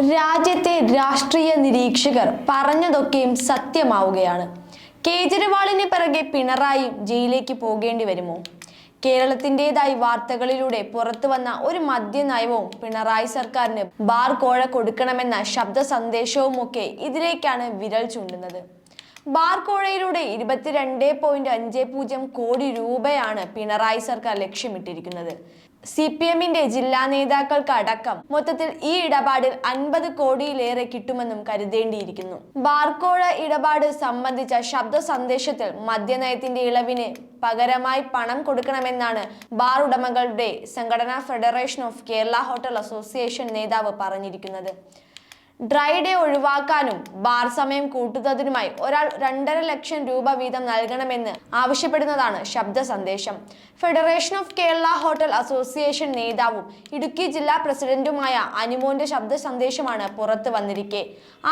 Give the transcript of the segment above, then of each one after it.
രാജ്യത്തെ രാഷ്ട്രീയ നിരീക്ഷകർ പറഞ്ഞതൊക്കെയും സത്യമാവുകയാണ്. കേജ്രിവാളിന് പിറകെ പിണറായി ജയിലിലേക്ക് പോകേണ്ടി വരുമോ? കേരളത്തിന്റെതായി വാർത്തകളിലൂടെ പുറത്തു വന്ന ഒരു മദ്യനയവും പിണറായി സർക്കാരിന് ബാർ കോഴ കൊടുക്കണമെന്ന ശബ്ദ സന്ദേശവുമൊക്കെ ഇതിലേക്കാണ് വിരൽ ചൂണ്ടുന്നത്. ബാർ കോഴയിലൂടെ ഇരുപത്തിരണ്ട് പോയിന്റ് അഞ്ച് പൂജ്യം കോടി രൂപയാണ് പിണറായി സർക്കാർ ലക്ഷ്യമിട്ടിരിക്കുന്നത്. സി പി എമ്മിന്റെ ജില്ലാ നേതാക്കൾക്ക് അടക്കം മൊത്തത്തിൽ ഈ ഇടപാടിൽ അൻപത് കോടിയിലേറെ കിട്ടുമെന്നും കരുതേണ്ടിയിരിക്കുന്നു. ബാർക്കോഴ ഇടപാട് സംബന്ധിച്ച ശബ്ദ സന്ദേശത്തിൽ മദ്യനയത്തിന്റെ ഇളവിന് പകരമായി പണം കൊടുക്കണമെന്നാണ് ബാർ ഉടമകളുടെ സംഘടനാ federation of Kerala hotel association നേതാവ് പറഞ്ഞിരിക്കുന്നത്. ഡ്രൈ ഡേ ഒഴിവാക്കാനും ബാർ സമയം കൂട്ടുന്നതിനുമായി ഒരാൾ രണ്ടര ലക്ഷം രൂപ വീതം നൽകണമെന്ന് ആവശ്യപ്പെടുന്നതാണ് ശബ്ദ സന്ദേശം. Federation of Kerala hotel association നേതാവും ഇടുക്കി ജില്ലാ പ്രസിഡന്റുമായ അനുമോന്റെ ശബ്ദ സന്ദേശമാണ് പുറത്തു വന്നിരിക്കെ.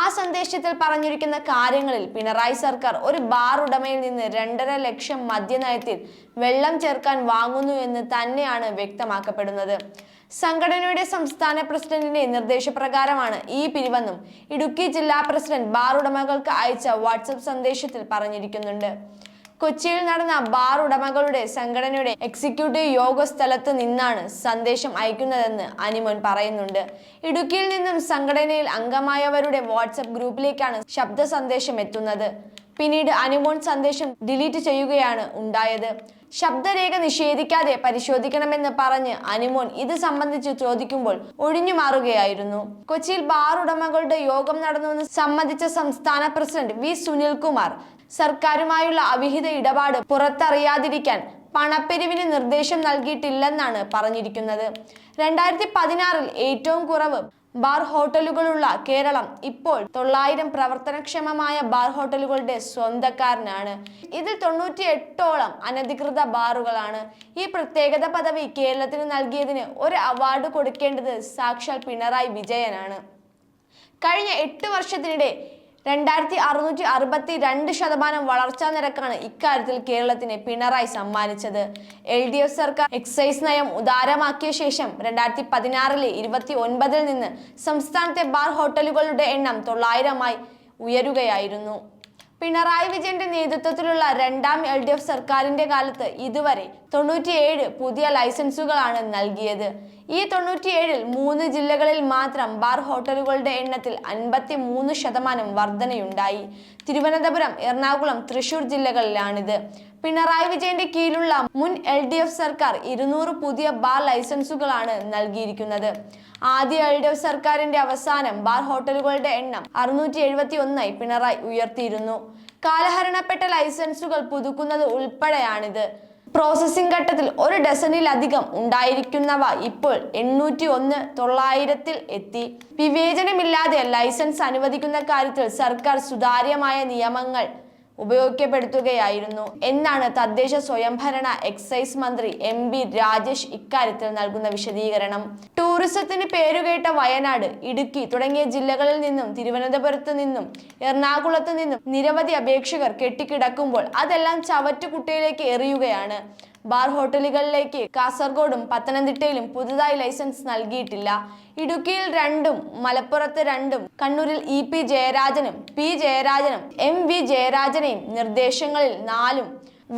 ആ സന്ദേശത്തിൽ പറഞ്ഞിരിക്കുന്ന കാര്യങ്ങളിൽ പിണറായി സർക്കാർ ഒരു ബാർ ഉടമയിൽ നിന്ന് രണ്ടര ലക്ഷം മദ്യനയത്തിൽ വെള്ളം ചേർക്കാൻ വാങ്ങുന്നു എന്ന് തന്നെയാണ് വ്യക്തമാക്കപ്പെടുന്നത്. സംഘടനയുടെ സംസ്ഥാന പ്രസിഡന്റിന്റെ നിർദ്ദേശപ്രകാരമാണ് ഈ പിരിവെന്നും ഇടുക്കി ജില്ലാ പ്രസിഡന്റ് ബാർ ഉടമകൾക്ക് അയച്ച വാട്സപ്പ് സന്ദേശത്തിൽ പറഞ്ഞിരിക്കുന്നുണ്ട്. കൊച്ചിയിൽ നടന്ന ബാർ ഉടമകളുടെ സംഘടനയുടെ എക്സിക്യൂട്ടീവ് യോഗ സ്ഥലത്ത് നിന്നാണ് സന്ദേശം അയക്കുന്നതെന്ന് അനിമോൻ പറയുന്നുണ്ട്. ഇടുക്കിയിൽ നിന്നും സംഘടനയിൽ അംഗമായവരുടെ വാട്സപ്പ് ഗ്രൂപ്പിലേക്കാണ് ശബ്ദ സന്ദേശം എത്തുന്നത്. പിന്നീട് അനുമോൺ സന്ദേശം ഡിലീറ്റ് ചെയ്യുകയാണ് ഉണ്ടായത്. ശബ്ദരേഖ നിഷേധിക്കാതെ പരിശോധിക്കണമെന്ന് പറഞ്ഞ് അനുമോൻ ഇത് സംബന്ധിച്ച് ചോദിക്കുമ്പോൾ ഒഴിഞ്ഞു മാറുകയായിരുന്നു. കൊച്ചിയിൽ ബാർ ഉടമകളുടെ യോഗം നടന്നുവെന്ന് സംബന്ധിച്ച സംസ്ഥാന പ്രസിഡന്റ് വി. സുനിൽകുമാർ സർക്കാരുമായുള്ള അവിഹിത ഇടപാട് പുറത്തറിയാതിരിക്കാൻ പണപ്പിരിവിന് നിർദ്ദേശം നൽകിയിട്ടില്ലെന്നാണ് പറഞ്ഞിരിക്കുന്നത്. രണ്ടായിരത്തി പതിനാറിൽ ഏറ്റവും കുറവ് ബാർ ഹോട്ടലുകളുള്ള കേരളം ഇപ്പോൾ തൊള്ളായിരം പ്രവർത്തനക്ഷമമായ ബാർ ഹോട്ടലുകളുടെ സ്വന്തക്കാരനാണ്. ഇതിൽ തൊണ്ണൂറ്റി എട്ടോളം അനധികൃത ബാറുകളാണ്. ഈ പ്രത്യേകത പദവി കേരളത്തിന് നൽകിയതിന് ഒരു അവാർഡ് കൊടുക്കേണ്ടത് സാക്ഷാൽ പിണറായി വിജയനാണ്. കഴിഞ്ഞ എട്ട് വർഷത്തിനിടെ രണ്ടായിരത്തി അറുന്നൂറ്റി അറുപത്തി രണ്ട് ശതമാനം വളർച്ചാ നിരക്കാണ് ഇക്കാര്യത്തിൽ കേരളത്തിന് പിണറായി സമ്മാനിച്ചത്. എൽ ഡി എഫ് സർക്കാർ എക്സൈസ് നയം ഉദാരമാക്കിയ ശേഷം രണ്ടായിരത്തി പതിനാറിലെ ഇരുപത്തി ഒൻപതിൽ നിന്ന് സംസ്ഥാനത്തെ ബാർ ഹോട്ടലുകളുടെ എണ്ണം തൊള്ളായിരമായി ഉയരുകയായിരുന്നു. പിണറായി വിജയന്റെ നേതൃത്വത്തിലുള്ള രണ്ടാം എൽ ഡി എഫ് സർക്കാരിന്റെ കാലത്ത് ഇതുവരെ തൊണ്ണൂറ്റിയേഴ് പുതിയ ലൈസൻസുകളാണ് നൽകിയത്. ഈ തൊണ്ണൂറ്റിയേഴിൽ മൂന്ന് ജില്ലകളിൽ മാത്രം ബാർ ഹോട്ടലുകളുടെ എണ്ണത്തിൽ അൻപത്തി മൂന്ന് ശതമാനം വർധനയുണ്ടായി. തിരുവനന്തപുരം എറണാകുളം തൃശൂർ ജില്ലകളിലാണിത്. പിണറായി വിജയന്റെ കീഴിലുള്ള മുൻ എൽ ഡി എഫ് സർക്കാർ ഇരുന്നൂറ് പുതിയ ബാർ ലൈസൻസുകളാണ് നൽകിയിരിക്കുന്നത്. ആദ്യ എൽ ഡി എഫ് സർക്കാരിന്റെ അവസാനം ബാർ ഹോട്ടലുകളുടെ എണ്ണം അറുന്നൂറ്റി എഴുപത്തി ഒന്നായി പിണറായി ഉയർത്തിയിരുന്നു. കാലഹരണപ്പെട്ട ലൈസൻസുകൾ പുതുക്കുന്നത് ഉൾപ്പെടെയാണിത്. പ്രോസസ്സിംഗ് ഘട്ടത്തിൽ ഒരു ഡസനിലധികം ഉണ്ടായിരിക്കുന്നവ ഇപ്പോൾ എണ്ണൂറ്റി ഒന്ന് തൊള്ളായിരത്തിൽ എത്തി. വിവേചനമില്ലാതെ ലൈസൻസ് അനുവദിക്കുന്ന കാര്യത്തിൽ സർക്കാർ സുതാര്യമായ നിയമങ്ങൾ ഉപയോഗപ്പെടുത്തുകയായിരുന്നു. എന്നാണ് തദ്ദേശ സ്വയംഭരണ എക്സൈസ് മന്ത്രി എം ബി രാജേഷ് ഇക്കാര്യത്തിൽ നൽകുന്ന വിശദീകരണം. ടൂറിസത്തിന് പേരുകേട്ട വയനാട് ഇടുക്കി തുടങ്ങിയ ജില്ലകളിൽ നിന്നും തിരുവനന്തപുരത്ത് നിന്നും എറണാകുളത്ത് നിന്നും നിരവധി അപേക്ഷകർ കെട്ടിക്കിടക്കുമ്പോൾ അതെല്ലാം ചവറ്റുകുട്ടയിലേക്ക് എറിയുകയാണ്. ബാർ ഹോട്ടലുകളിലേക്ക് കാസർഗോഡും പത്തനംതിട്ടയിലും പുതുതായി ലൈസൻസ് നൽകിയിട്ടില്ല. ഇടുക്കിയിൽ രണ്ടും മലപ്പുറത്ത് രണ്ടും കണ്ണൂരിൽ ഇ പി ജയരാജനും പി ജയരാജനും എം വി ജയരാജനെയും നിർദ്ദേശങ്ങളിൽ നാലും.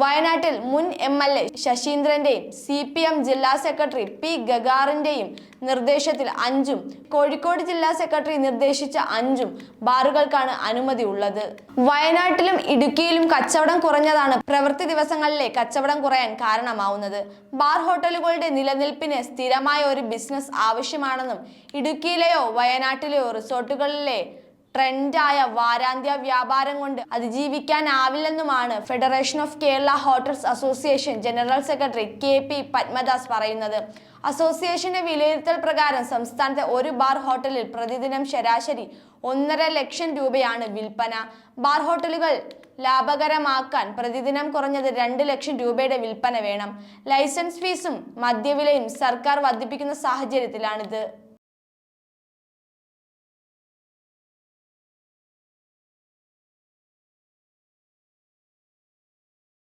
വയനാട്ടിൽ മുൻ എം എൽ എ ശശീന്ദ്രന്റെയും സി പി എം ജില്ലാ സെക്രട്ടറി പി ഗഗാറിന്റെയും നിർദ്ദേശത്തിൽ അഞ്ചും കോഴിക്കോട് ജില്ലാ സെക്രട്ടറി നിർദ്ദേശിച്ച അഞ്ചും ബാറുകൾക്കാണ് അനുമതി ഉള്ളത്. വയനാട്ടിലും ഇടുക്കിയിലും കച്ചവടം കുറഞ്ഞതാണ് പ്രവൃത്തി ദിവസങ്ങളിലെ കച്ചവടം കുറയാൻ കാരണമാവുന്നത്. ബാർ ഹോട്ടലുകളുടെ നിലനിൽപ്പിന് സ്ഥിരമായ ഒരു ബിസിനസ് ആവശ്യമാണെന്നും ഇടുക്കിയിലെയോ വയനാട്ടിലെയോ റിസോർട്ടുകളിലെ ട്രെൻഡായ വാരാന്ത്യ വ്യാപാരം കൊണ്ട് അതിജീവിക്കാനാവില്ലെന്നുമാണ് federation of Kerala hotels association general secretary K P Padmadas പറയുന്നത്. അസോസിയേഷന്റെ വിലയിരുത്തൽ പ്രകാരം സംസ്ഥാനത്തെ ഒരു ബാർ ഹോട്ടലിൽ പ്രതിദിനം ശരാശരി ഒന്നര ലക്ഷം രൂപയാണ് വിൽപ്പന. ബാർ ഹോട്ടലുകൾ ലാഭകരമാക്കാൻ പ്രതിദിനം കുറഞ്ഞത് രണ്ട് ലക്ഷം രൂപയുടെ വിൽപ്പന വേണം. ലൈസൻസ് ഫീസും മദ്യവിലയും സർക്കാർ വർദ്ധിപ്പിക്കുന്ന സാഹചര്യത്തിലാണിത്.